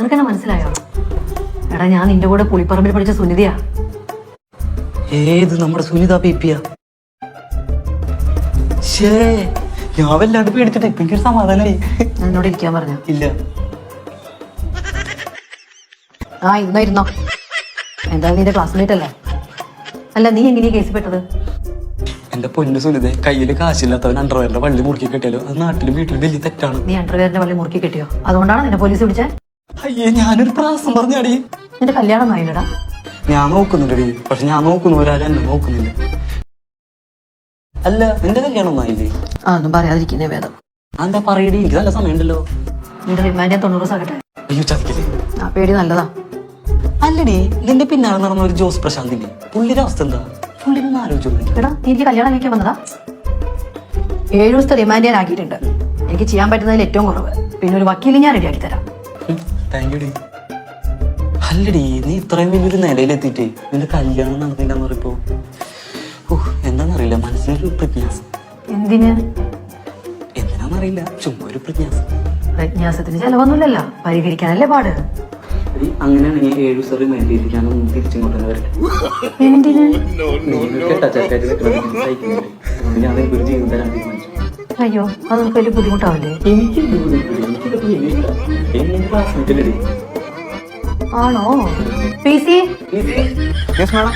നിനക്കെന്നെ മനസ്സിലായോ? എടാ ഞാൻ നിന്റെ കൂടെ പുളിപ്പറമ്പിൽ പഠിച്ച സുനിതയാ. ഏത് നമ്മുടെ സുനിത പിപ്പിയ? ഷേ ഞാൻ വല്ലാണ്ട് പേടിച്ചിട്ട് ഇപ്പൊ എനിക്കൊരു സമാധാനമായി. എന്നോട് ഇരിക്കാൻ പറഞ്ഞു? ഇല്ല. ആ ഇരുന്നോ ഇരുന്നോ. എന്തായാലും നിന്റെ ക്ലാസ്മേറ്റ് അല്ലേ? അല്ല നീ എങ്ങനെയാ കേസ് പെട്ടത്? എന്റെ പൊന്നു സുനിത കയ്യിൽ കാശില്ലാത്തവൻ അണ്ടർവെയറിന്റെ വള്ളി മുറുക്കി കിട്ടിയാലോ? അത് നാട്ടിലും വീട്ടിലും വലിയ തെറ്റാണ്. നീ അണ്ടർവെയറിന്റെ വള്ളി മുറുക്കി കിട്ടിയോ? അതുകൊണ്ടാണ് നിന്നെ പോലീസ് വിളിച്ചേ? അയ്യേ ഞാനൊരു പ്രാസം പറഞ്ഞാടി. നിന്റെ കല്യാണം ആയില്ലടാ ഞാൻ നോക്കുന്നുണ്ടടി. പക്ഷെ ഞാൻ നോക്കുന്നു ഒരാളെ എന്നെ നോക്കുന്നില്ല. അല്ല നിന്റെ കല്യാണം ഒന്നായില്ലേ ആ ഒന്നും പറയാതിരിക്കുന്നേ വേദം. എന്താ പറയടി? എനിക്ക് നല്ല സമയമുണ്ടല്ലോ. നിന്റെ റിമാൻഡ് ഞാൻ തൊണ്ണൂറ് ദിവസം ആകട്ടെ. അയ്യോ ചതിക്കല്ലേ. ആ പേടി നല്ലതാ. അല്ലടി നിന്റെ പിന്നാലെ നടന്ന ഒരു ജോസ് പ്രശാന്തിന്റെ പുള്ളിയുടെ അവസ്ഥ എന്താ? പുള്ളി ഒന്ന് ആലോചിച്ചു എടാ നീ എനിക്ക് കല്യാണം കഴിക്കാൻ വന്നതാ. ഏഴു ദിവസത്തെ റിമാൻഡ് ഞാൻ ആക്കിയിട്ടുണ്ട്. എനിക്ക് ചെയ്യാൻ പറ്റുന്നതിൽ ഏറ്റവും കുറവ്. പിന്നെ ഒരു വക്കീലിനെ ഞാൻ റെഡിയാക്കി തരാം. താങ്ക് യു ഡി അല്ലടി നീ ഇത്രയും വലിയൊരു നിലയിലെത്തിയിട്ട്. നിന്റെ കല്യാണം നടന്നില്ലെന്ന് പറയുമ്പോ. ഓഹ് എന്താണെന്നറിയില്ല മനസ്സിലൊരു പ്രജ്ഞാസം. എന്തിന്? എന്തിനാന്നറിയില്ല ചുമ്മാ ഒരു പ്രജ്ഞാസം. പ്രജ്ഞാസത്തിന് ചെലവൊന്നുമില്ലല്ലോ. പരിഹരിക്കാനല്ലേ പാട്. അങ്ങനെയാണെങ്കിൽ ഏഴു ചെയ്തിട്ട് തിരിച്ചിങ്ങോട്ട് തന്നെ വരട്ടെ. ഞാൻ ജീവിതം തരാൻ തീരുമാനിച്ചു. അയ്യോ അത് വലിയ ബുദ്ധിമുട്ടാവില്ലേ? എനിക്ക് ആണോ? P C? യെസ് മാഡം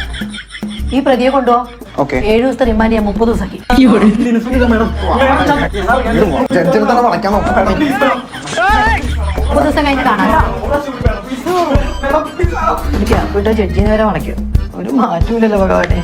ഈ പ്രതിയെ കൊണ്ടോ ഓക്കെ ഏഴു ദിവസത്തെ റിമാൻഡ് ചെയ്യാൻ മുപ്പത് ദിവസമാക്കി. എന്തിന് സുനിത madam? ജഡ്ജിനെ തന്നെ വളയ്ക്കാൻ നോക്കാം മാഡം മുപ്പത് ദിവസം കഴിഞ്ഞ് കാണാം. ജഡ്ജിനെ വരെ വളയ്ക്കും ഒരു മാറ്റമില്ലല്ലോ ഭഗവാനെ.